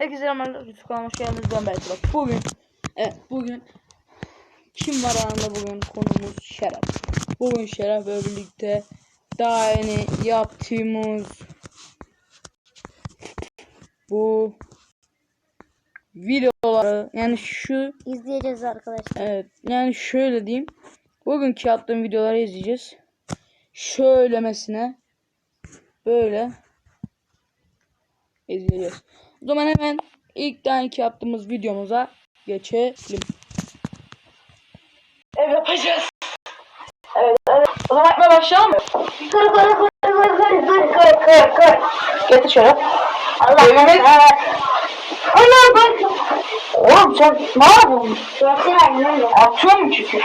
Herkese selamlar. YouTube kanalıma hoş geldiniz. Ben Berk Burak. Bugün, evet bugün kim var aramda bugün konumuz Şeref. Bugün Şeref ve birlikte daha yeni yaptığımız bu videoları yani şu İzleyeceğiz arkadaşlar. Evet yani şöyle diyeyim. Bugünkü yaptığım videoları izleyeceğiz. Şöylemesine böyle izleyeceğiz. O zaman hemen ilk taneki yaptığımız videomuza geçelim. Evet yapacağız. Evet, evet. O zaman yapmaya başlayalım mı? Kır kır kır kır kır kır kır. Kır kır. Getir şöyle. Allah Evimiz... Ana bak. Oğlum sen ne yapıyorsun? Görsün annem de. Atıyor mu çünkü?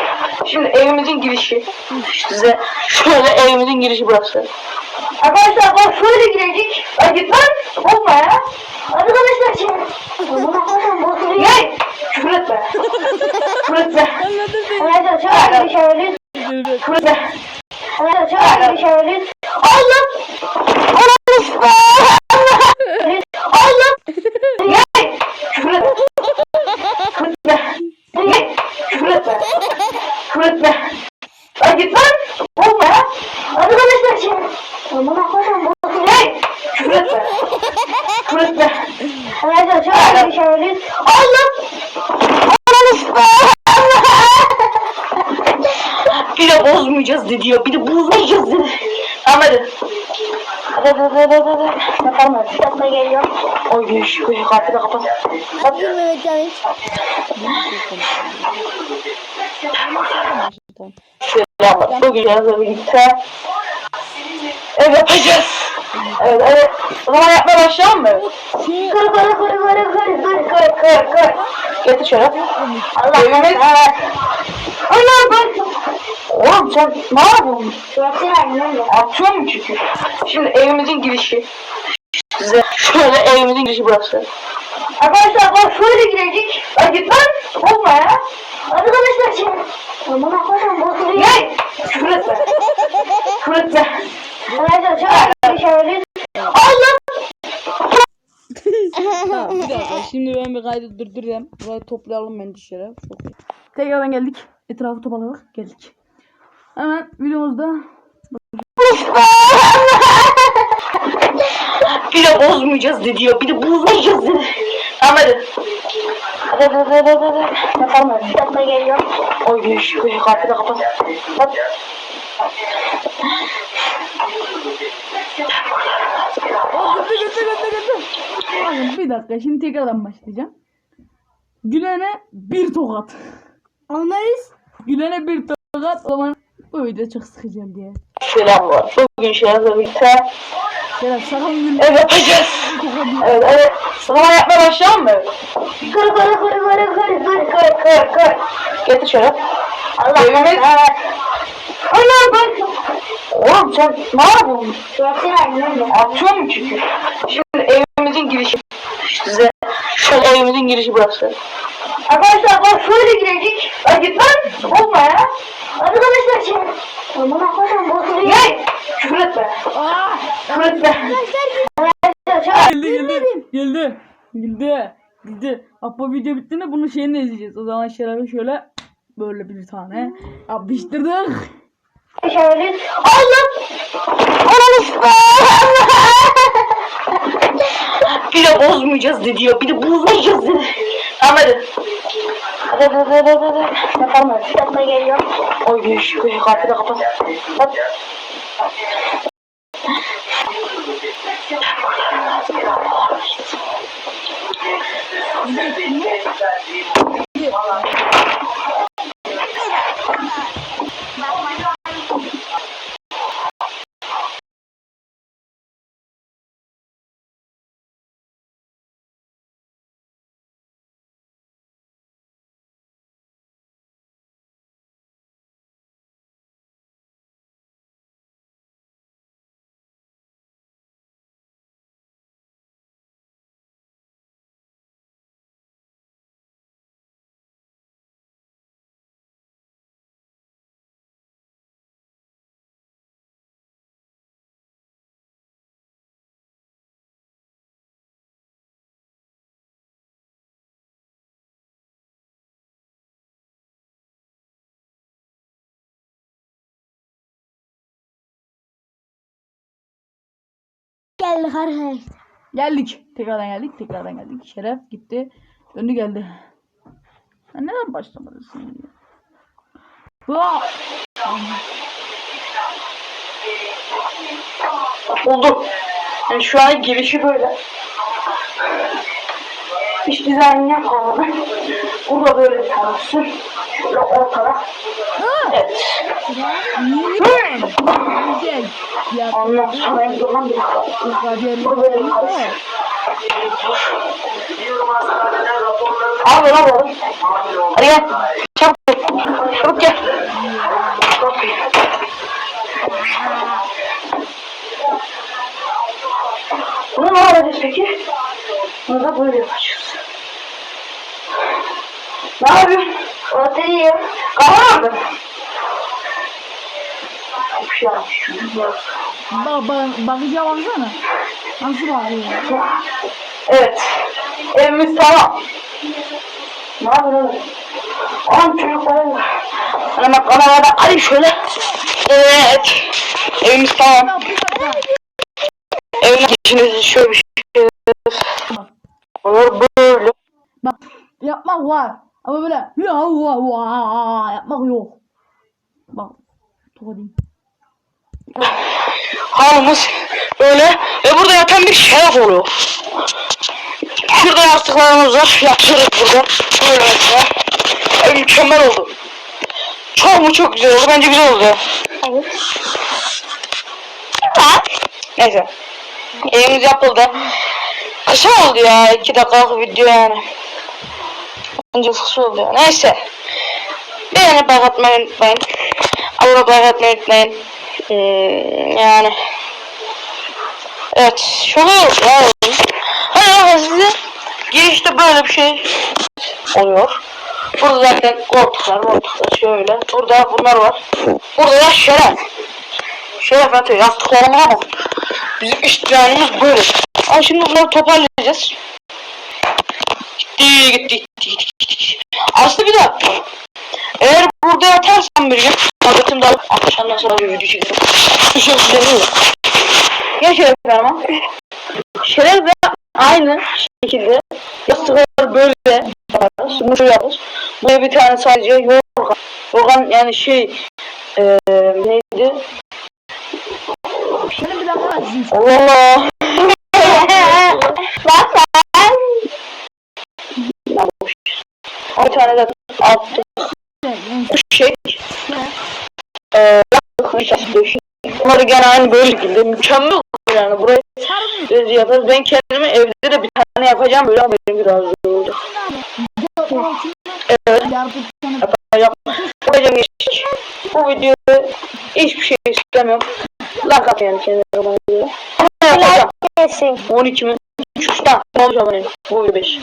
Şimdi evimizin girişi. Size şöyle evimizin girişi burası. Arkadaşlar bak şöyle girecek. Git lan. Olma ya. Arkadaşlar şimdi. Gel. Küfür etme. Küfür etme. Arkadaşlar şöyle bir şöyle. Küfür etme. Arkadaşlar şöyle bir şöyle. Allah. Allah. Allah. Gel. Küfür etme. Küfür etme. Gel. Küfür etme. Küfür etme. Ay git lan. Olma ya. Arkadaşlar şimdi. Gel. Küfür etme. Küfür etme. Arkadaşlar şöyle bir şöyle. Allah! Bir de bozmayacağız dedi ya. Bir de bozmayacağız dedi. Tamam hadi. Hadi hadi hadi hadi. Yapalım hadi. Tatlı geliyor. Oy güneş. Oy kapıyı da kapat. Şöyle yapalım. Bugün yanınızla birlikte ev yapacağız. Evet evet. O zaman yapmaya başlayalım mı? Kır kır kır kır kır kır kır. Kır kır. Getir şöyle. Allah Evimiz... Ana bak. Oğlum sen ne yapıyorsun? Görsün annem de. Atıyor mu çünkü? Şimdi evimizin girişi. Size şöyle evimizin girişi burası. Arkadaşlar bak şöyle girecek. Ay git lan. Olma ya. Arkadaşlar şimdi. Aman Allah'ım bozuluyor. Gel. Küfür etme. Küfür etme. Şöyle bir bir dakika. Şimdi ben bir kaydı durdurayım. Burayı toplayalım bence şöyle. Tekrardan geldik. Etrafı toparladık. Geldik. Hemen videomuzda bir de bozmayacağız dedi ya. Bir de bozmayacağız dedi. Tamam hadi. Hadi hadi hadi hadi. hadi. Yapalım hadi. Tatlı geliyor. Oy güneş. Oy kapıyı da kapat. Kapat. Bakın bir dakika şimdi tekrardan başlayacağım. Gülen'e bir tokat. Anlarız. Gülen'e bir tokat o zaman bu video çok sıkacağım diye. Selamlar. Bugün Şeref'le birlikte Şeref sakın gül. ev yapacağız. Evet evet. O zaman yapmaya başlayalım mı? Kır kır kır kır kır kır. Kır kır kır. Getir şöyle. Allah Evimiz... Ana bak. Oğlum sen ne yapıyorsun? Görsün annem de. Atıyor mu çünkü? Şimdi evimizin girişi. Size şöyle evimizin girişi burası. Arkadaşlar bak şöyle girecek. Ay git lan. Olma ya. Arkadaşlar şimdi. Aman Allah'ım bozuluyor. Gel. Küfür etme. Küfür etme. Arkadaşlar şöyle. Geldi geldi. Geldi. Geldi. Geldi. Apo video bittiğinde bunun şeyini izleyeceğiz. O zaman Şeref'e şöyle böyle bir tane yapıştırdık. Şöyle. Allah! Ananı Bir de bozmayacağız dedi ya. Bir de bozmayacağız dedi. Tamam hadi. Hadi hadi hadi hadi. Yaparım öyle. Yapma geliyor. Oy güneş. Şey, şey, güneş kapıyı da kapat. Kapat. Thank you. Geldik arkadaşlar. Geldik. Tekrardan geldik. Tekrardan geldik. Şeref gitti. Döndü geldi. Sen neden başlamadın ya? Vaa! Buldum. Yani şu an girişi böyle. Hiç dizayn yapmadım. Burada böyle bir tanesi. Şöyle ortada. Evet. Güzel. Ondan sonra hem zaman bir. Burada böyle bir tanesi. Abi lan oğlum. Hadi gel. Çabuk. Çabuk gel. Çok iyi. Bunu ne yapacağız peki? Bunu da böyle yapacağız. Ne yapıyorsun? Oturayım. Kahve mı? Bak bak bakacağım baksana. Nasıl bakıyor? Evet. Evimiz tamam. Ne yapıyorsun? Aman çocuklar. Hemen kamerada alayım şöyle. Evet. Evimiz tamam. Evin içinizi şöyle bir şey. Olur böyle. Bak yapmak var. Ama böyle ya va va yapmak yok. Bak. Tuvalim. Halımız böyle ve burada yatan bir şeref oluyor. Şurada yastıklarımız var. Yatıyoruz burada. Böyle mesela. Ev mükemmel oldu. Çok mu çok güzel oldu. Bence güzel oldu. Evet. Neyse. Evimiz yapıldı. Kısa oldu ya. iki dakikalık video yani. Oldu ya. Neyse. Beğenip like atmayı unutmayın. Abone olup like atmayı unutmayın. Hmm, yani. Evet. Şöyle oldu ya. Hani bakın size girişte böyle bir şey oluyor. Burada zaten koltuklar, koltuklar şöyle. Burada bunlar var. Burada da şeref. Şeref atıyor. Yastıklarına bak. Bizim iştihalimiz böyle. Ama şimdi bunları toparlayacağız. Gitti, gitti, gitti, gitti, Aslında bir dakika. Eğer burada yatarsam bir gün, tabletim de alıp akşamdan sonra bir video çekerim. Bir şey söyleyeyim mi? Ya şeref ama. Şeref de aynı şekilde yastıkları böyle yaparız. Bunu şöyle yaparız. Buraya bir tane sadece yorgan. Yorgan yani şey eee neydi? Şöyle bir dakika. Allah Allah. Bak Bir tane de altı şey. Eee Bunları gene aynı böyle şekilde mükemmel yani burayı biz yaparız. Ben kendime evde de bir tane yapacağım böyle ama benim biraz zor olacak. Evet yapacağım. Yapacağım geçtik. Bu videoda hiçbir şey istemiyorum. Like at yani kendine bana yapacağım. 12 mi? 3 tane. Ne olacak abone? Bu video 5.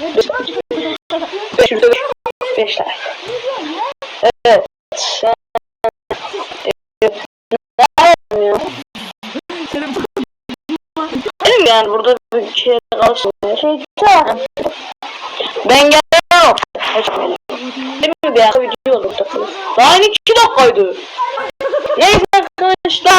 5 video 5 tane. Evet. Yapayım ya? Benim yani burada bir şey kalsın. Ben gelmem. Değil mi bir video olur takılır. Daha yeni 2 dakikaydı. Neyse arkadaşlar.